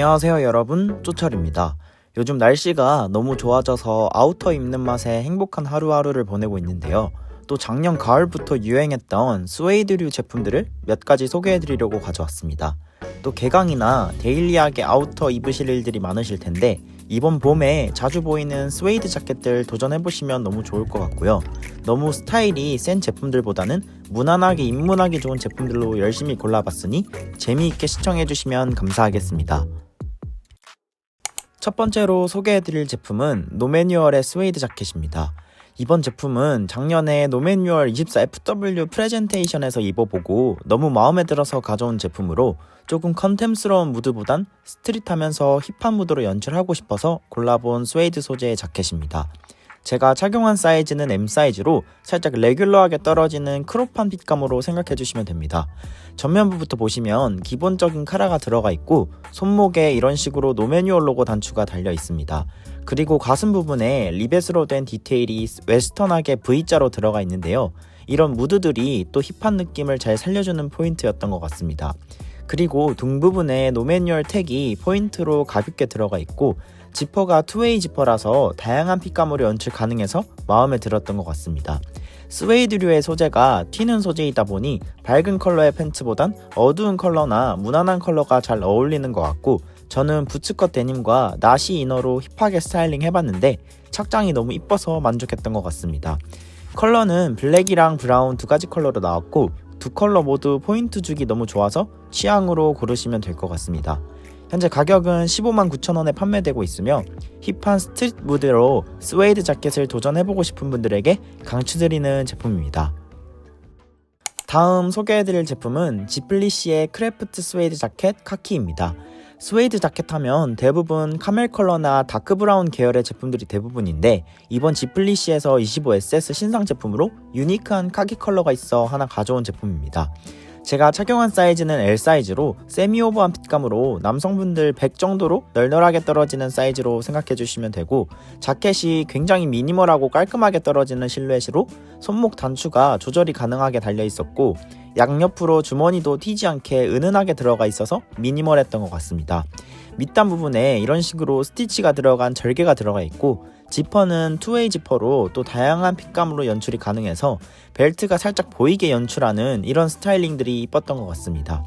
안녕하세요 여러분 쪼철입니다. 요즘 날씨가 너무 좋아져서 아우터 입는 맛에 행복한 하루하루를 보내고 있는데요. 또 작년 가을부터 유행했던 스웨이드류 제품들을 몇 가지 소개해드리려고 가져왔습니다. 또 개강이나 데일리하게 아우터 입으실 일들이 많으실 텐데 이번 봄에 자주 보이는 스웨이드 자켓들 도전해보시면 너무 좋을 것 같고요. 너무 스타일이 센 제품들보다는 무난하게 입문하기 좋은 제품들로 열심히 골라봤으니 재미있게 시청해주시면 감사하겠습니다. 첫 번째로 소개해드릴 제품은 노매뉴얼의 스웨이드 자켓입니다. 이번 제품은 작년에 노매뉴얼 24FW 프레젠테이션에서 입어보고 너무 마음에 들어서 가져온 제품으로 조금 컨템스러운 무드보단 스트릿하면서 힙한 무드로 연출하고 싶어서 골라본 스웨이드 소재의 자켓입니다. 제가 착용한 사이즈는 M 사이즈로 살짝 레귤러하게 떨어지는 크롭한 핏감으로 생각해 주시면 됩니다. 전면부부터 보시면 기본적인 카라가 들어가 있고 손목에 이런 식으로 노매뉴얼 로고 단추가 달려 있습니다. 그리고 가슴 부분에 리벳으로 된 디테일이 웨스턴하게 V자로 들어가 있는데요. 이런 무드들이 또 힙한 느낌을 잘 살려주는 포인트였던 것 같습니다. 그리고 등 부분에 노매뉴얼 택이 포인트로 가볍게 들어가 있고 지퍼가 투웨이 지퍼라서 다양한 핏감으로 연출 가능해서 마음에 들었던 것 같습니다. 스웨이드류의 소재가 튀는 소재이다 보니 밝은 컬러의 팬츠보단 어두운 컬러나 무난한 컬러가 잘 어울리는 것 같고 저는 부츠컷 데님과 나시 이너로 힙하게 스타일링 해봤는데 착장이 너무 이뻐서 만족했던 것 같습니다. 컬러는 블랙이랑 브라운 두 가지 컬러로 나왔고 두 컬러 모두 포인트 주기 너무 좋아서 취향으로 고르시면 될 것 같습니다. 현재 가격은 15만 9천원에 판매되고 있으며 힙한 스트릿 무드로 스웨이드 자켓을 도전해보고 싶은 분들에게 강추드리는 제품입니다. 다음 소개해드릴 제품은 지플리시의 크래프트 스웨이드 자켓 카키입니다. 스웨이드 자켓 하면 대부분 카멜 컬러나 다크 브라운 계열의 제품들이 대부분인데 이번 지플리시에서 25SS 신상 제품으로 유니크한 카키 컬러가 있어 하나 가져온 제품입니다. 제가 착용한 사이즈는 L 사이즈로 세미 오버한 핏감으로 남성분들 100 정도로 널널하게 떨어지는 사이즈로 생각해 주시면 되고 자켓이 굉장히 미니멀하고 깔끔하게 떨어지는 실루엣으로 손목 단추가 조절이 가능하게 달려 있었고 양옆으로 주머니도 튀지 않게 은은하게 들어가 있어서 미니멀했던 것 같습니다. 밑단 부분에 이런 식으로 스티치가 들어간 절개가 들어가 있고 지퍼는 투웨이 지퍼로 또 다양한 핏감으로 연출이 가능해서 벨트가 살짝 보이게 연출하는 이런 스타일링들이 이뻤던 것 같습니다.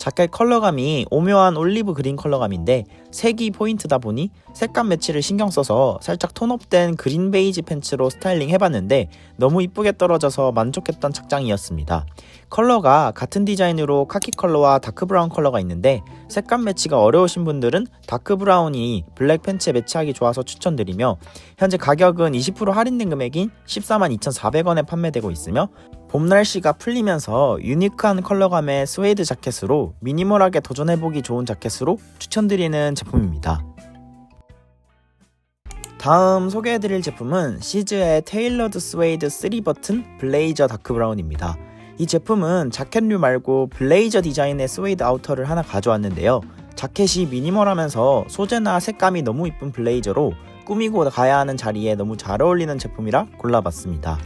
자켓 컬러감이 오묘한 올리브 그린 컬러감인데 색이 포인트다 보니 색감 매치를 신경 써서 살짝 톤업된 그린 베이지 팬츠로 스타일링 해봤는데 너무 이쁘게 떨어져서 만족했던 착장이었습니다. 컬러가 같은 디자인으로 카키 컬러와 다크 브라운 컬러가 있는데 색감 매치가 어려우신 분들은 다크 브라운이 블랙 팬츠에 매치하기 좋아서 추천드리며 현재 가격은 20% 할인된 금액인 14만 2,400원에 판매되고 있으며 봄 날씨가 풀리면서 유니크한 컬러감의 스웨이드 자켓으로 미니멀하게 도전해보기 좋은 자켓으로 추천드리는 제품입니다. 다음 소개해드릴 제품은 시즈의 테일러드 스웨이드 3 버튼 블레이저 다크 브라운입니다. 이 제품은 자켓류 말고 블레이저 디자인의 스웨이드 아우터를 하나 가져왔는데요. 자켓이 미니멀하면서 소재나 색감이 너무 이쁜 블레이저로 꾸미고 가야 하는 자리에 너무 잘 어울리는 제품이라 골라봤습니다.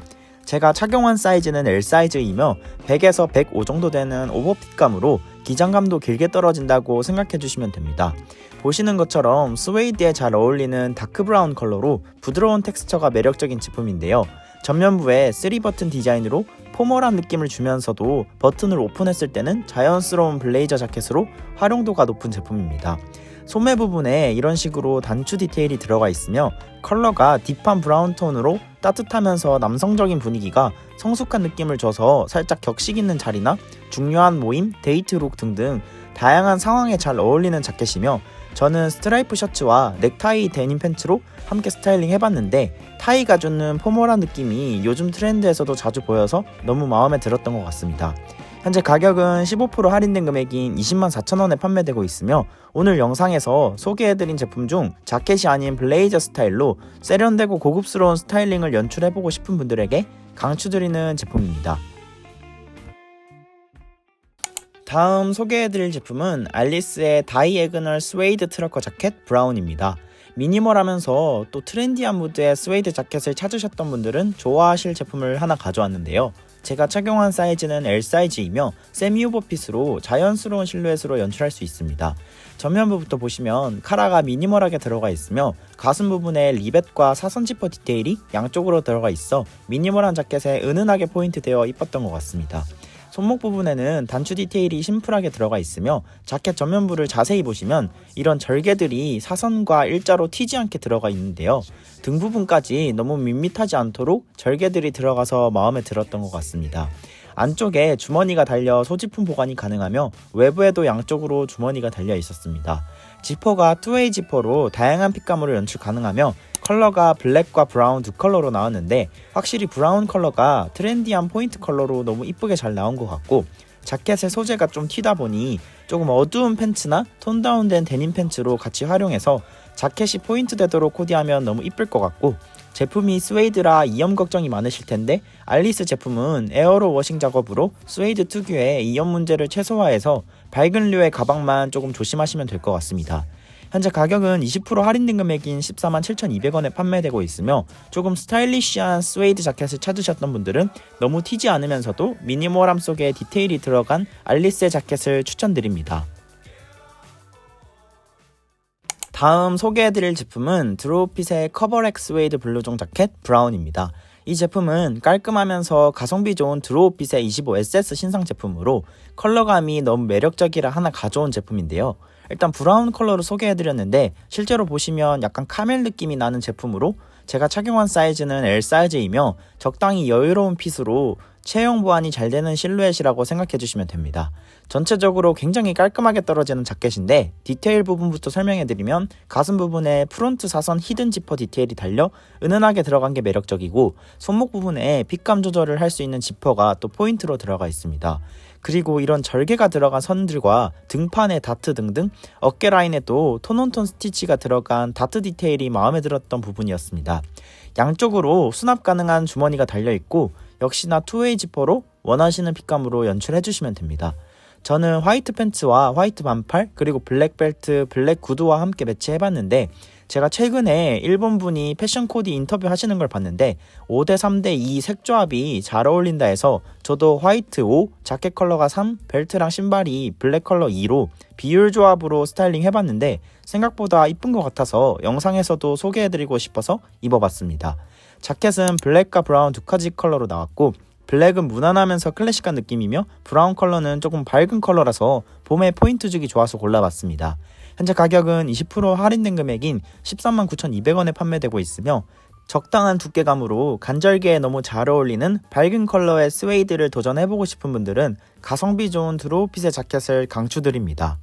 제가 착용한 사이즈는 L 사이즈이며 100에서 105 정도 되는 오버핏감으로 기장감도 길게 떨어진다고 생각해 주시면 됩니다. 보시는 것처럼 스웨이드에 잘 어울리는 다크 브라운 컬러로 부드러운 텍스처가 매력적인 제품인데요. 전면부에 3버튼 디자인으로 포멀한 느낌을 주면서도 버튼을 오픈했을 때는 자연스러운 블레이저 자켓으로 활용도가 높은 제품입니다. 소매 부분에 이런 식으로 단추 디테일이 들어가 있으며 컬러가 딥한 브라운 톤으로 따뜻하면서 남성적인 분위기가 성숙한 느낌을 줘서 살짝 격식 있는 자리나 중요한 모임, 데이트룩 등등 다양한 상황에 잘 어울리는 자켓이며 저는 스트라이프 셔츠와 넥타이 데님 팬츠로 함께 스타일링 해봤는데 타이가 주는 포멀한 느낌이 요즘 트렌드에서도 자주 보여서 너무 마음에 들었던 것 같습니다. 현재 가격은 15% 할인된 금액인 20만 4천원에 판매되고 있으며 오늘 영상에서 소개해드린 제품 중 자켓이 아닌 블레이저 스타일로 세련되고 고급스러운 스타일링을 연출해보고 싶은 분들에게 강추드리는 제품입니다. 다음 소개해드릴 제품은 알리스의 다이애그널 스웨이드 트러커 자켓 브라운입니다. 미니멀하면서 또 트렌디한 무드의 스웨이드 자켓을 찾으셨던 분들은 좋아하실 제품을 하나 가져왔는데요. 제가 착용한 사이즈는 L 사이즈이며 세미 오버핏으로 자연스러운 실루엣으로 연출할 수 있습니다. 전면부부터 보시면 카라가 미니멀하게 들어가 있으며 가슴 부분에 리벳과 사선 지퍼 디테일이 양쪽으로 들어가 있어 미니멀한 자켓에 은은하게 포인트되어 이뻤던 것 같습니다. 손목 부분에는 단추 디테일이 심플하게 들어가 있으며 자켓 전면부를 자세히 보시면 이런 절개들이 사선과 일자로 튀지 않게 들어가 있는데요. 등 부분까지 너무 밋밋하지 않도록 절개들이 들어가서 마음에 들었던 것 같습니다. 안쪽에 주머니가 달려 소지품 보관이 가능하며 외부에도 양쪽으로 주머니가 달려 있었습니다. 지퍼가 투웨이 지퍼로 다양한 핏감으로 연출 가능하며 컬러가 블랙과 브라운 두 컬러로 나왔는데 확실히 브라운 컬러가 트렌디한 포인트 컬러로 너무 이쁘게 잘 나온 것 같고 자켓의 소재가 좀 튀다 보니 조금 어두운 팬츠나 톤 다운된 데님 팬츠로 같이 활용해서 자켓이 포인트 되도록 코디하면 너무 이쁠 것 같고 제품이 스웨이드라 이염 걱정이 많으실 텐데 알리스 제품은 에어로 워싱 작업으로 스웨이드 특유의 이염 문제를 최소화해서 밝은 류의 가방만 조금 조심하시면 될 것 같습니다. 현재 가격은 20% 할인된 금액인 14만 7,200원에 판매되고 있으며 조금 스타일리시한 스웨이드 자켓을 찾으셨던 분들은 너무 튀지 않으면서도 미니멀함 속에 디테일이 들어간 알리스의 자켓을 추천드립니다. 다음 소개해드릴 제품은 드로우핏의 커버렉 스웨이드 블루종 자켓 브라운입니다. 이 제품은 깔끔하면서 가성비 좋은 드로우핏의 25SS 신상 제품으로 컬러감이 너무 매력적이라 하나 가져온 제품인데요. 일단 브라운 컬러로 소개해드렸는데 실제로 보시면 약간 카멜 느낌이 나는 제품으로 제가 착용한 사이즈는 L 사이즈이며 적당히 여유로운 핏으로 체형 보완이 잘 되는 실루엣이라고 생각해 주시면 됩니다. 전체적으로 굉장히 깔끔하게 떨어지는 자켓인데 디테일 부분부터 설명해 드리면 가슴 부분에 프론트 사선 히든 지퍼 디테일이 달려 은은하게 들어간 게 매력적이고 손목 부분에 핏감 조절을 할 수 있는 지퍼가 또 포인트로 들어가 있습니다. 그리고 이런 절개가 들어간 선들과 등판의 다트 등등 어깨 라인에도 톤온톤 스티치가 들어간 다트 디테일이 마음에 들었던 부분이었습니다. 양쪽으로 수납 가능한 주머니가 달려 있고 역시나 투웨이 지퍼로 원하시는 핏감으로 연출해 주시면 됩니다. 저는 화이트 팬츠와 화이트 반팔 그리고 블랙 벨트, 블랙 구두와 함께 매치해 봤는데 제가 최근에 일본 분이 패션 코디 인터뷰 하시는 걸 봤는데 5대 3대 2 색조합이 잘 어울린다 해서 저도 화이트 5, 자켓 컬러가 3, 벨트랑 신발이 블랙 컬러 2로 비율 조합으로 스타일링 해봤는데 생각보다 이쁜 것 같아서 영상에서도 소개해드리고 싶어서 입어봤습니다. 자켓은 블랙과 브라운 두 가지 컬러로 나왔고 블랙은 무난하면서 클래식한 느낌이며 브라운 컬러는 조금 밝은 컬러라서 봄에 포인트 주기 좋아서 골라봤습니다. 현재 가격은 20% 할인된 금액인 13만 9,200원에 판매되고 있으며 적당한 두께감으로 간절기에 너무 잘 어울리는 밝은 컬러의 스웨이드를 도전해보고 싶은 분들은 가성비 좋은 드로우핏의 자켓을 강추드립니다.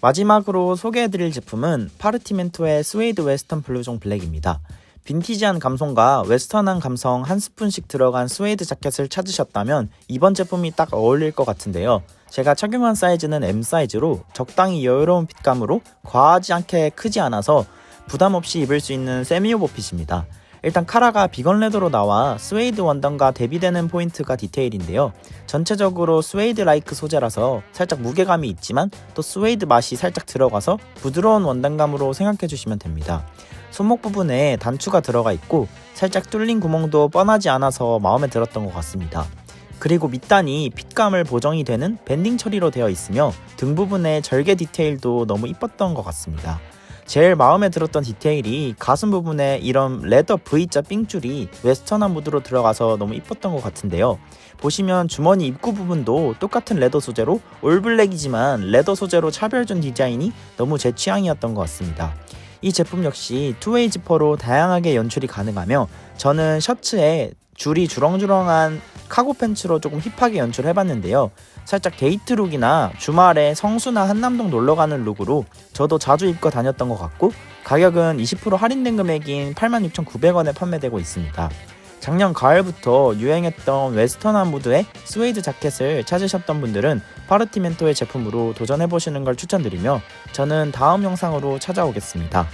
마지막으로 소개해드릴 제품은 파르티멘토의 스웨이드 웨스턴 블루종 블랙입니다. 빈티지한 감성과 웨스턴한 감성 한 스푼씩 들어간 스웨이드 자켓을 찾으셨다면 이번 제품이 딱 어울릴 것 같은데요. 제가 착용한 사이즈는 M 사이즈로 적당히 여유로운 핏감으로 과하지 않게 크지 않아서 부담 없이 입을 수 있는 세미 오버 핏입니다. 일단 카라가 비건 레더로 나와 스웨이드 원단과 대비되는 포인트가 디테일인데요. 전체적으로 스웨이드 라이크 소재라서 살짝 무게감이 있지만 또 스웨이드 맛이 살짝 들어가서 부드러운 원단감으로 생각해 주시면 됩니다. 손목 부분에 단추가 들어가 있고 살짝 뚫린 구멍도 뻔하지 않아서 마음에 들었던 것 같습니다. 그리고 밑단이 핏감을 보정이 되는 밴딩 처리로 되어 있으며 등 부분의 절개 디테일도 너무 이뻤던 것 같습니다. 제일 마음에 들었던 디테일이 가슴 부분에 이런 레더 V자 삥줄이 웨스턴한 무드로 들어가서 너무 이뻤던 것 같은데요. 보시면 주머니 입구 부분도 똑같은 레더 소재로 올블랙이지만 레더 소재로 차별준 디자인이 너무 제 취향이었던 것 같습니다. 이 제품 역시 투웨이 지퍼로 다양하게 연출이 가능하며 저는 셔츠에 줄이 주렁주렁한 카고 팬츠로 조금 힙하게 연출해봤는데요. 살짝 데이트 룩이나 주말에 성수나 한남동 놀러가는 룩으로 저도 자주 입고 다녔던 것 같고 가격은 20% 할인된 금액인 86,900원에 판매되고 있습니다. 작년 가을부터 유행했던 웨스턴한 무드의 스웨이드 자켓을 찾으셨던 분들은 파르티멘토의 제품으로 도전해보시는 걸 추천드리며 저는 다음 영상으로 찾아오겠습니다.